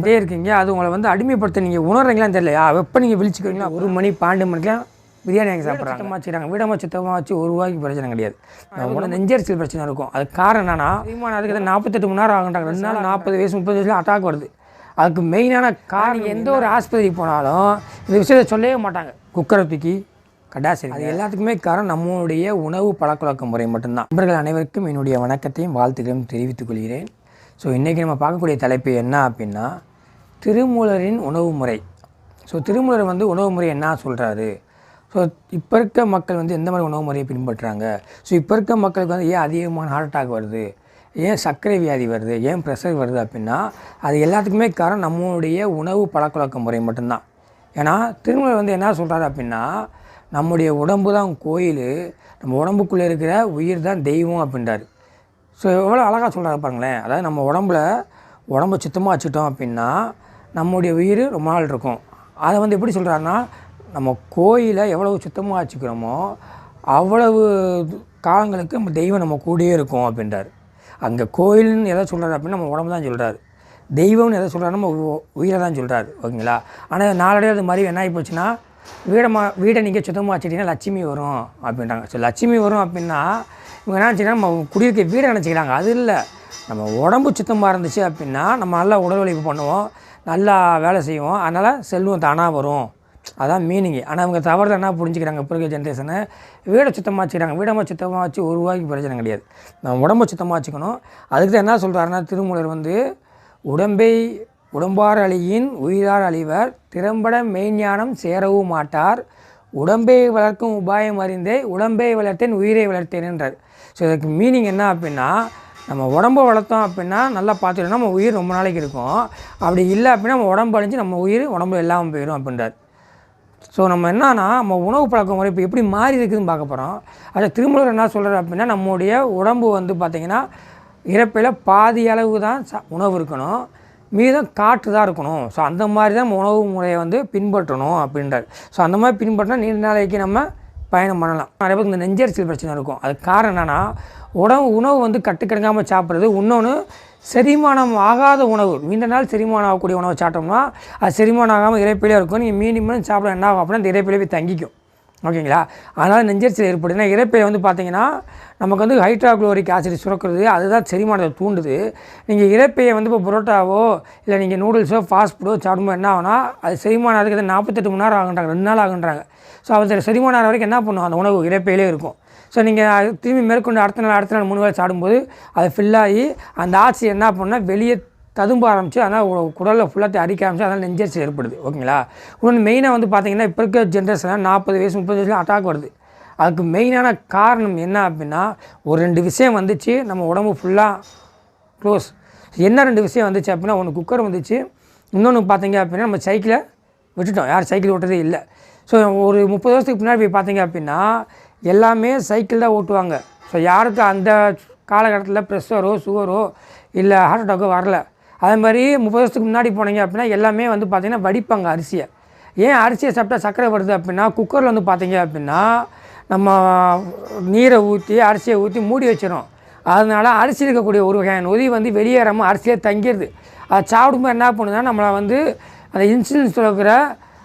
அப்படியே இருக்கீங்க. அது உங்களை வந்து அடிமைப்படுத்த நீங்கள் உணர்றீங்களான்னு தெரியலையா? எப்போ நீங்கள் விழிச்சுக்கிறீங்களா ஒரு மணி பன்னெண்டு மணிக்கெலாம் பிரியாணி வாங்கி சாப்பிட்றாங்க. சுத்தமாக வச்சுக்கிறாங்க. வீடமாக சுத்தமாக வச்சு ஒரு ரூபாய்க்கு பிரச்சனை கிடையாது. உடனே நெஞ்சரிச்சல் பிரச்சனை இருக்கும். அது காரணம் என்னன்னா அதிகமான அதுக்கு நாற்பத்தெட்டு மணி நேரம் ஆகுன்றாங்க. ரெண்டு நாள் நாற்பது வயசு முப்பது வயசுல அட்டாக் வருது. அதுக்கு மெயினான காரணம் எந்த ஒரு ஆஸ்பத்திரிக்கு போனாலும் இந்த விஷயத்தை சொல்லவே மாட்டாங்க. குக்கரை தூக்கி கடாசரி அது எல்லாத்துக்குமே காரணம் நம்மளுடைய உணவு பழக்கவழக்க முறை மட்டும்தான். நண்பர்கள் அனைவருக்கும் என்னுடைய வணக்கத்தையும் வாழ்த்துக்களையும் தெரிவித்துக் கொள்கிறேன். ஸோ இன்றைக்கி நம்ம பார்க்கக்கூடிய தலைப்பு என்ன அப்படின்னா திருமூலரின் உணவு முறை. ஸோ திருமூலர் வந்து உணவு முறை என்ன சொல்கிறாரு ஸோ இப்போ இருக்க மக்கள் வந்து எந்த மாதிரி உணவு முறையை பின்பற்றுறாங்க? ஸோ இப்போ இருக்க மக்களுக்கு வந்து ஏன் அதிகமான ஹார்ட் அட்டாக் வருது? ஏன் சர்க்கரை வியாதி வருது? ஏன் ப்ரெஷர் வருது அப்படின்னா அது எல்லாத்துக்குமே காரணம் நம்மளுடைய உணவு பழக்கவழக்க முறை மட்டும்தான். ஏன்னா திருமூலர் வந்து என்ன சொல்கிறாரு அப்படின்னா நம்முடைய உடம்பு தான் கோயில். நம்ம உடம்புக்குள்ளே இருக்கிற உயிர் தான் தெய்வம் அப்படின்றாரு. ஸோ எவ்வளோ அழகாக சொல்கிறாரு பாருங்களேன். அதாவது நம்ம உடம்புல உடம்ப சுத்தமாக வச்சுட்டோம் அப்படின்னா நம்முடைய உயிர் ரொம்ப நாள் இருக்கும். அதை வந்து எப்படி சொல்கிறாருன்னா நம்ம கோயிலை எவ்வளவு சுத்தமாக வச்சுக்கிறோமோ அவ்வளவு காலங்களுக்கு நம்ம தெய்வம் நம்ம கூடயே இருக்கும் அப்படின்றார். அங்கே கோயில்னு எதை சொல்கிறார் அப்படின்னா நம்ம உடம்பு தான் சொல்கிறார் தெய்வம்னு எதை சொல்கிறாரு நம்ம உ- உயிரை தான் சொல்கிறாரு ஓகேங்களா? ஆனால் நாளடைவு அது மாதிரி என்ன ஆகி போச்சுன்னா வீடை மா வீடை நீங்கள் சுத்தமாக வச்சுட்டிங்கன்னா லட்சுமி வரும் அப்படின்றாங்க. ஸோ லட்சுமி வரும் அப்படின்னா இவங்க என்ன நினச்சிங்கன்னா நம்ம குடியிருக்க வீடை நினச்சிக்கிறாங்க. அது இல்லை. நம்ம உடம்பு சுத்தமாக இருந்துச்சு அப்படின்னா நம்ம நல்லா உடல் உழைப்பு பண்ணுவோம். நல்லா வேலை செய்வோம். அதனால் செல்வம் தானாக வரும். அதான் மீனிங்கு ஆனால் அவங்க தவறுதல் என்ன புரிஞ்சுக்கிறாங்க? இப்போ இருக்கிற ஜென்ரேஷனை வீடை சுத்தமாக வச்சுக்கிறாங்க. வீடமாக சுத்தமாக வச்சு ஒரு ரூபாய்க்கு பிரச்சனை கிடையாது. நம்ம உடம்பை சுத்தமாக வச்சுக்கணும். அதுக்கு தான் என்ன சொல்கிறாருன்னா திருமூலர் வந்து உடம்பை உடம்பார் அழியின் உயிரார் அழிவர் திறம்பட மெய்ஞானம் சேரவும் மாட்டார். உடம்பை வளர்க்கும் உபாயம் அறிந்தே உடம்பை வளர்த்தேன் உயிரை வளர்த்தேன் என்றார். ஸோ இதுக்கு மீனிங் என்ன அப்படின்னா நம்ம உடம்பை வளர்த்தோம் அப்படின்னா நல்லா பார்த்துக்கணும் நம்ம உயிர் ரொம்ப நாளைக்கு இருக்கும். அப்படி இல்லை அப்படின்னா நம்ம உடம்பு அழிஞ்சு நம்ம உயிர் உடம்புல இல்லாமல் போயிடும் அப்படின்றார். ஸோ நம்ம என்னன்னா நம்ம உணவு பழக்க முறை இப்போ எப்படி மாறி இருக்குதுன்னு பார்க்க போகிறோம் அதை திருமூலர் என்ன சொல்கிறார் அப்படின்னா நம்முடைய உடம்பு வந்து பார்த்திங்கன்னா இறப்பையில் பாதி அளவு தான் ச உணவு இருக்கணும். மீதம் காற்று தான் இருக்கணும். ஸோ அந்த மாதிரி தான் நம்ம உணவு முறையை வந்து பின்பற்றணும் அப்படின்றார். ஸோ அந்த மாதிரி பின்பற்றினா நீண்ட நாளைக்கு நம்ம பயணம் பண்ணலாம். நிறைய பேருக்கு இந்த நெஞ்சரிச்சல் பிரச்சனை இருக்கும். அது காரணம் என்னென்னா உணவு உணவு வந்து கட்டுக்கடுங்காமல் சாப்பிட்றது. இன்னொன்று செரிமானம் ஆகாத உணவு. நீண்ட நாள் செரிமானம் ஆகக்கூடிய உணவை சாப்பிட்டோம்னா அது செரிமானம் ஆகாமல் இறைப்பிலையாக இருக்கும். நீங்கள் மீண்டும் சாப்பிட என்ன ஆகும் அப்படின்னா அந்த இறைப்பிலே போய் தங்கிக்கும். ஓகேங்களா? அதனால் நெஞ்சரிச்சல் ஏற்படுதுன்னா இறைப்பையை வந்து பார்த்தீங்கன்னா நமக்கு வந்து ஹைட்ராக்ளோரிக் ஆசிட் சுரக்கிறது அதுதான் செரிமானத்தை தூண்டுது. நீங்கள் இறைப்பையை வந்து இப்போ புரோட்டாவோ இல்லை நீங்கள் நூடுல்ஸோ ஃபாஸ்ட் ஃபுட்டோ சாப்பிடும்போது என்ன ஆகுனா அது செரிமானம் அதுக்கு நாற்பத்தெட்டு மணி நேரம் ஆகுன்றாங்க. ரெண்டு நாள் ஆகுன்றாங்க. ஸோ அது செரிமானம் ஆகிற வரைக்கும் என்ன பண்ணும்? அந்த உணவு இறைப்பையிலே இருக்கும். ஸோ நீங்கள் திரும்பி மேற்கொண்டு அடுத்த நாள் அடுத்த நாள் மூணு வேலை சாடும்போது அது ஃபில்லாகி அந்த ஆட்சி என்ன பண்ணால் வெளியே ததும்ப ஆரம்பிச்சு அதனால் குடலில் ஃபுல்லாக அரிக்க ஆரம்பிச்சு அதனால் நெஞ்சரிசி ஏற்படுது. ஓகேங்களா? இன்னொன்று மெயினாக வந்து பார்த்தீங்கன்னா இப்போ இருக்க ஜென்ரேஷனில் நாற்பது வயசு முப்பது வயசுலாம் அட்டாக் வருது. அதுக்கு மெயினான காரணம் என்ன அப்படின்னா ஒரு ரெண்டு விஷயம் வந்துச்சு நம்ம உடம்பு ஃபுல்லாக க்ளோஸ் என்ன ரெண்டு விஷயம் வந்துச்சு அப்படின்னா ஒன்று குக்கர் வந்துச்சு இன்னொன்று பார்த்தீங்க அப்படின்னா நம்ம சைக்கிளை விட்டுட்டோம். யார் சைக்கிள் ஓட்டுறதே இல்லை. ஸோ ஒரு முப்பது வருஷத்துக்கு பின்னாடி போய் பார்த்தீங்க அப்படின்னா எல்லாமே சைக்கிள் தான் ஓட்டுவாங்க. ஸோ யாருக்கு அந்த காலகட்டத்தில் ப்ரெஷரோ சுகரோ இல்லை ஹார்ட் அட்டாக்கோ வரல. அதே மாதிரி முப்பது வருஷத்துக்கு முன்னாடி போனீங்க அப்படின்னா எல்லாமே வந்து பார்த்திங்கன்னா வடிப்பாங்க அரிசியை. ஏன் அரிசியை சாப்பிட்டா சர்க்கரை வருது அப்படின்னா குக்கரில் வந்து பார்த்தீங்க அப்படின்னா நம்ம நீரை ஊற்றி அரிசியை ஊற்றி மூடி வச்சிடும் அதனால் அரிசி இருக்கக்கூடிய ஒரு வகையான நொதி வந்து வெளியேறாமல் அரிசியை தங்கிடுது அதை சாப்பிடும்போது என்ன பண்ணுதுன்னா நம்மளை வந்து அந்த இன்சுலின் சுரக்கிற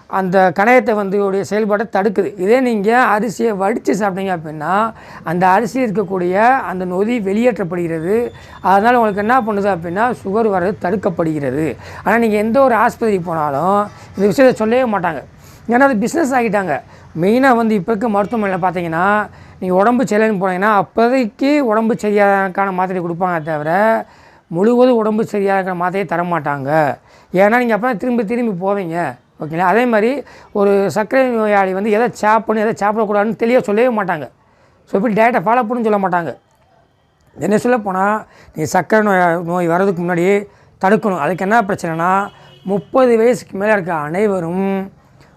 அந்த கணையத்தை வந்து உடைய செயல்பாட்டை தடுக்குது. இதே நீங்கள் அரிசியை வடித்து சாப்பிட்டீங்க அப்படின்னா அந்த அரிசி இருக்கக்கூடிய அந்த நொதி வெளியேற்றப்படுகிறது. அதனால் உங்களுக்கு என்ன பண்ணுது அப்படின்னா சுகர் வர்றது தடுக்கப்படுகிறது. ஆனால் நீங்கள் எந்த ஒரு ஆஸ்பத்திரிக்கு போனாலும் இந்த விஷயத்தை சொல்லவே மாட்டாங்க. ஏன்னா அது பிஸ்னஸ் ஆகிட்டாங்க. மெயினாக வந்து இப்போ இருக்க மருத்துவமனையில் பார்த்தீங்கன்னா நீங்கள் உடம்பு சரியில்லைன்னு போனீங்கன்னா அப்போதைக்கு உடம்பு சரியாதக்கான மாத்திரை கொடுப்பாங்க தவிர முழுவதும் உடம்பு சரியாகிற மாத்திரையை தர மாட்டாங்க ஏன்னா நீங்கள் அப்போ திரும்பி திரும்பி போவீங்க. ஓகேங்களா? அதே மாதிரி ஒரு சர்க்கரை நோயாளி வந்து எதை சாப்பிடணும் எதை சாப்பிடக்கூடாதுன்னு தெளிவாக சொல்லவே மாட்டாங்க. ஸோ இப்படி டேட்டை ஃபாலோ பண்ணு சொல்ல மாட்டாங்க. என்ன சொல்ல போனால் நீ சர்க்கரை நோய் நோய் வர்றதுக்கு முன்னாடி தடுக்கணும். அதுக்கு என்ன பிரச்சனைனா முப்பது வயசுக்கு மேலே இருக்க அனைவரும்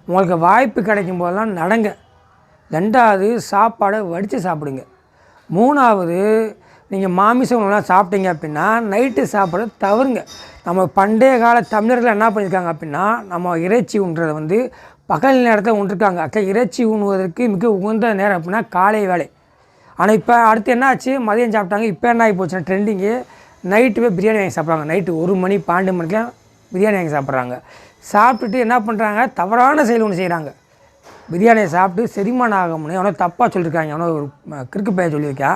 உங்களுக்கு வாய்ப்பு கிடைக்கும் போதெல்லாம் நடங்க. ரெண்டாவது சாப்பாடை வடித்து சாப்பிடுங்க. மூணாவது நீங்கள் மாமிச உணவுலாம் சாப்பிட்டீங்க அப்படின்னா நைட்டு சாப்பிட தவறுங்க. நம்ம பண்டைய கால தமிழர்கள் என்ன பண்ணியிருக்காங்க அப்படின்னா நம்ம இறைச்சி உண்றதை வந்து பகல் நேரத்தில் உண்டிருக்காங்க அக்கா இறைச்சி உண்ணுவதற்கு மிக உகந்த நேரம் அப்படின்னா காலை வேலை ஆனால் இப்போ அடுத்து என்ன ஆச்சு? மதியம் சாப்பிட்டாங்க இப்போ என்ன ஆகி போச்சுன்னா ட்ரெண்டிங்கு நைட்டு போய் பிரியாணி வாங்கி சாப்பிட்றாங்க. நைட்டு ஒரு மணி பன்னெண்டு மணிக்கெலாம் பிரியாணி வாங்கி சாப்பிட்றாங்க. சாப்பிட்டுட்டு என்ன பண்ணுறாங்க தவறான செயல் ஒன்று செய்கிறாங்க பிரியாணியை சாப்பிட்டு செரிமானம் ஆகும்னு எவனோ தப்பாக சொல்லியிருக்காங்க எவனோ ஒரு கிறுக்கு பையன் சொல்லியிருக்கா.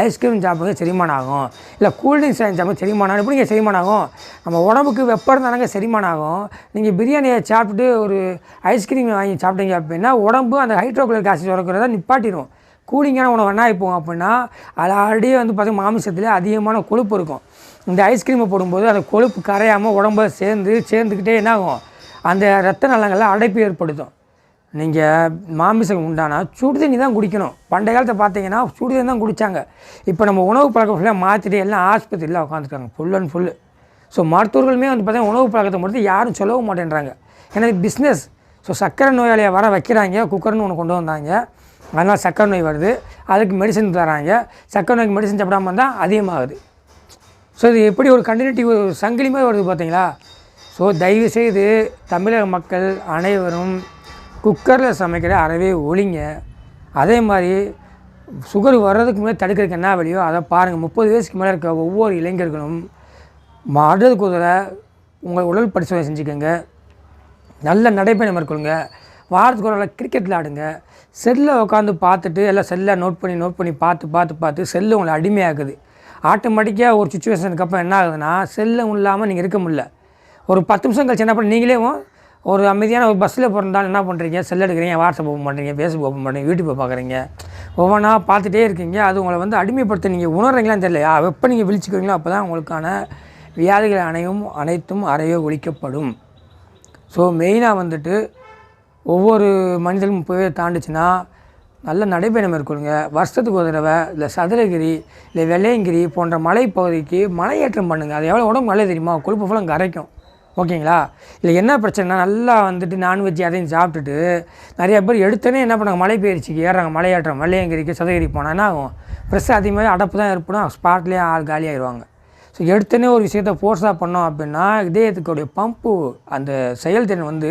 ஐஸ்கிரீம் சாப்பிடுங்க செரிமானம் ஆகும் இல்லை கூல்ட்ரிங்க்ஸ் வாங்கி சாப்பிடுங்க செரிமானம் ஆகும் எப்படிங்க செரிமானம் ஆகும் நம்ம உடம்புக்கு வெப்பம் இருந்தாங்க செரிமானம் ஆகும் நீங்கள் பிரியாணியை சாப்பிட்டுட்டு ஒரு ஐஸ்கிரீம் வாங்கி சாப்பிட்டீங்க அப்படின்னா உடம்பு அந்த ஹைட்ரோக்ளோரிக் ஆசிட் சுரக்கிறத நிப்பாட்டிடும் கூலிங்கான உணவு என்ன ஆகிப்போம் அப்படின்னா அது ஆல்ரெடி வந்து பார்த்தீங்கன்னா மாமிசத்தில் அதிகமான கொழுப்பு இருக்கும். இந்த ஐஸ்கிரீமை போடும்போது அந்த கொழுப்பு கரையாமல் உடம்ப சேர்ந்து சேர்ந்துக்கிட்டே என்ன ஆகும்? அந்த ரத்த நலங்களில் அடைப்பு ஏற்படுத்தும். நீங்கள் மாமிசம் உண்டானா சுடு தண்ணி தான் குடிக்கணும். பண்டைய காலத்தை பார்த்தீங்கன்னா சுடு தண்ணி தான் குடித்தாங்க இப்போ நம்ம உணவு பழக்கம் ஃபுல்லாக மாற்றிட்டு எல்லாம் ஆஸ்பத்திரியில் உட்காந்துருக்காங்க ஃபுல் அண்ட் ஃபுல்லு ஸோ மருத்துவர்களுமே வந்து பார்த்தீங்கன்னா உணவு பழக்கத்தை மட்டும் யாரும் சொல்லவும் மாட்டேன்றாங்க. ஏன்னா இது பிஸ்னஸ் ஸோ சர்க்கரை நோயாளியை வர வைக்கிறாங்க. குக்கர்னு ஒன்று கொண்டு வந்தாங்க. அதனால் சர்க்கரை நோய் வருது. அதுக்கு மெடிசன் தராங்க. சர்க்கரை நோய்க்கு மெடிசன் சாப்பிடாமல் இருந்தால் அதிகமாகுது. ஸோ இது எப்படி ஒரு கண்டினியூட்டி ஒரு சங்கிலிமே வருது பார்த்தீங்களா ஸோ தயவு செய்து தமிழக மக்கள் அனைவரும் குக்கரில் சமைக்கிற அறவே ஒளிங்க. அதே மாதிரி சுகர் வர்றதுக்கு முன்னாடி தடுக்கிறதுக்கு என்ன வழியோ அதை பாருங்கள் முப்பது வயசுக்கு மேலே இருக்க ஒவ்வொரு இளைஞர்களும் மாடுறது குதிரை உங்கள் உடல் பரிசோதனை செஞ்சுக்கோங்க. நல்ல நடைப்பயணம் மேற்கொள்ளுங்க. வாரத்துக்கு ஒரு நாள் கிரிக்கெட் விளாடுங்க செல்லில் உட்காந்து பார்த்துட்டு எல்லாம் செல்லை நோட் பண்ணி நோட் பண்ணி பார்த்து பார்த்து பார்த்து செல்லு உங்களை அடிமையாக்குது. ஆட்டோமேட்டிக்காக ஒரு சுச்சுவேஷனுக்கு அப்புறம் என்ன ஆகுதுன்னா செல்லும் இல்லாமல் நீங்கள் இருக்க முடியல. ஒரு பத்து நிமிஷம் கழிச்சு என்ன பண்ண நீங்களே ஒரு அமைதியான ஒரு பஸ்ஸில் பிறந்தாலும் என்ன பண்ணுறீங்க செல் எடுக்கிறீங்க வாட்ஸ்அப் ஓப்பன் பண்ணுறீங்க ஃபேஸ்புக் ஓப்பன் பண்ணுறீங்க யூடியூப்பை பார்க்குறீங்க ஒவ்வொன்றா பார்த்துட்டே இருக்கீங்க. அது உங்களை வந்து அடிமைப்படுத்த நீங்கள் உணர்றீங்களான்னு தெரியலையா எப்போ நீங்கள் விழிச்சுக்கிறீங்களோ அப்போ தான் உங்களுக்கான வியாதிகள் அனையும் அனைத்தும் அறையோ ஒழிக்கப்படும். ஸோ மெயினாக வந்துட்டு ஒவ்வொரு மனிதனும் முப்பது தாண்டுச்சுன்னா நல்ல நடைபயணம் மேற்கொள்ளுங்க. வருஷத்துக்கு ஒரு தடவை இல்லை சதுரகிரி இல்லை வெள்ளையங்கிரி போன்ற மலைப்பகுதிக்கு மலையேற்றம் பண்ணுங்கள் அது எவ்வளோ உடம்பு நல்லது தெரியுமா? கொழுப்பு ஃபுல்லாக கரைக்கும். ஓகேங்களா? இல்லை என்ன பிரச்சனைனா நல்லா வந்துட்டு நான்வெஜ் அதையும் சாப்பிட்டுட்டு நிறைய பேர் எடுத்தோன்னே என்ன பண்ணாங்க மலை பயிற்சிக்கு ஏறுறாங்க மலையேற்றம் மலையங்கிரிக்கு சதகிரி போனால் என்ன ஆகும்? ஃப்ரெஷ்ஷாக அதிகமாக அடப்பு தான் ஏற்படும் ஸ்பாட்லேயே ஆள் காலியாகிடுவாங்க ஸோ எடுத்தோன்னே ஒரு விஷயத்த ஃபோர்ஸாக பண்ணோம் அப்படின்னா இதயத்துக்குடைய பம்பு அந்த செயல்திறன் வந்து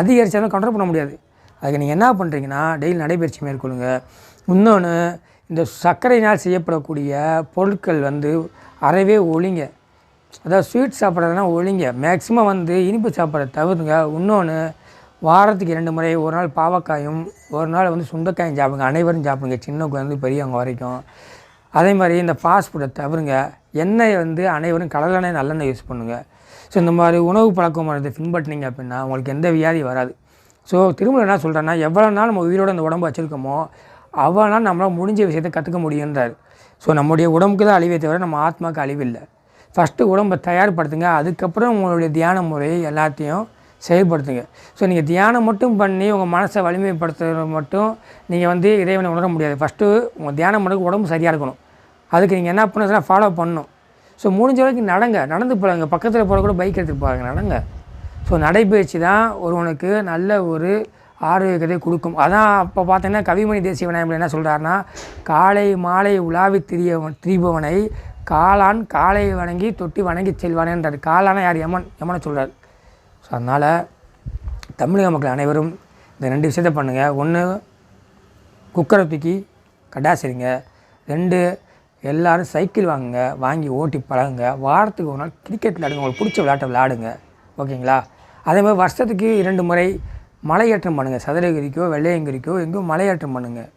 அதிகரித்தாலும் கண்ட்ரோல் பண்ண முடியாது. அதுக்கு நீங்கள் என்ன பண்ணுறீங்கன்னா டெய்லி நடைபயிற்சி மேற்கொள்ளுங்க. இன்னொன்று இந்த சர்க்கரையினால் செய்யப்படக்கூடிய பொருட்கள் வந்து அறவே ஒழிங்க. அதாவது ஸ்வீட் சாப்பிட்றதுனா ஒழிங்க. மேக்ஸிமம் வந்து இனிப்பு சாப்பிட்ற தவிர்த்துங்க. இன்னொன்று வாரத்துக்கு இரண்டு முறை ஒரு நாள் பாவக்காயும் ஒரு நாள் வந்து சுண்டைக்காயும் சாப்பிடுங்க. அனைவரும் சாப்பிடுங்க. சின்ன குழந்தை பெரியவங்க வரைக்கும். அதே மாதிரி இந்த ஃபாஸ்ட் ஃபுட்டை தவிருங்க. எண்ணெய் வந்து அனைவரும் கடலெண்ணெய் நல்லெண்ணெய் யூஸ் பண்ணுங்கள் ஸோ இந்த மாதிரி உணவு பழக்கமானதை பின்பற்றினீங்க அப்படின்னா உங்களுக்கு எந்த வியாதி வராது. ஸோ திரும்ப என்ன சொல்கிறேன்னா எவ்வளோ நாள் நம்ம உயிரோட அந்த உடம்பு வச்சுருக்கோமோ அவ்வளோ நாள் நம்மளால் முடிஞ்ச விஷயத்தை கற்றுக்க முடியுன்றார் ஸோ நம்முடைய உடம்புக்கு தான் அழிவே தவிர நம்ம ஆத்மாவுக்கு அழிவில்லை. ஃபஸ்ட்டு உடம்பை தயார்படுத்துங்க அதுக்கப்புறம் உங்களுடைய தியான முறை எல்லாத்தையும் செயல்படுத்துங்க. ஸோ நீங்கள் தியானம் மட்டும் பண்ணி உங்கள் மனசை வலிமைப்படுத்துறது மட்டும் நீங்கள் வந்து இறைவனை உணர முடியாது. ஃபஸ்ட்டு உங்கள் தியானம் பண்ணுறதுக்கு உடம்பு சரியாக இருக்கணும். அதுக்கு நீங்கள் என்ன பண்ணுறதுனா ஃபாலோ பண்ணணும். ஸோ முடிஞ்ச வரைக்கும் நடங்க. நடந்து போகிறாங்க பக்கத்தில் போகிற கூட பைக் எடுத்துகிட்டு போகிறாங்க நடங்க. ஸோ நடைபயிற்சி தான் ஒருவனுக்கு நல்ல ஒரு ஆரோக்கியத்தை கொடுக்கும். அதான் அப்போ பார்த்தீங்கன்னா கவிமணி தேசிய விநாயகர் என்ன சொல்கிறாருன்னா காலை மாலை உலாவி திரியவன் திரிபவனை காளான் காலை வணங்கி தொட்டி வணங்கி செல்வானேன்றார் காளான யார்? யமன் யமனை சொல்கிறார் ஸோ அதனால் தமிழக மக்கள் அனைவரும் இந்த ரெண்டு விஷயத்தை பண்ணுங்கள் ஒன்று குக்கரை தூக்கி கடாசிடுங்க ரெண்டு எல்லோரும் சைக்கிள் வாங்குங்க. வாங்கி ஓட்டி பழகுங்க. வாரத்துக்கு ஒரு நாள் கிரிக்கெட் விளையாடுங்க. உங்களுக்கு பிடிச்ச விளையாட்டை விளையாடுங்க. ஓகேங்களா? அதே மாதிரி வருஷத்துக்கு இரண்டு முறை மலையேற்றம் பண்ணுங்கள் சதுரகிரிக்கோ வெள்ளையங்கிரிக்கோ எங்கேயோ மலையேற்றம் பண்ணுங்கள்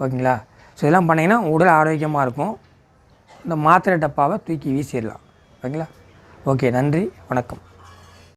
ஓகேங்களா? ஸோ இதெல்லாம் பண்ணிங்கன்னா உடல் ஆரோக்கியமாக இருக்கும். இந்த மாத்திரை டப்பாவை தூக்கி வீசிடலாம். ஓகேங்களா? ஓகே நன்றி. வணக்கம்.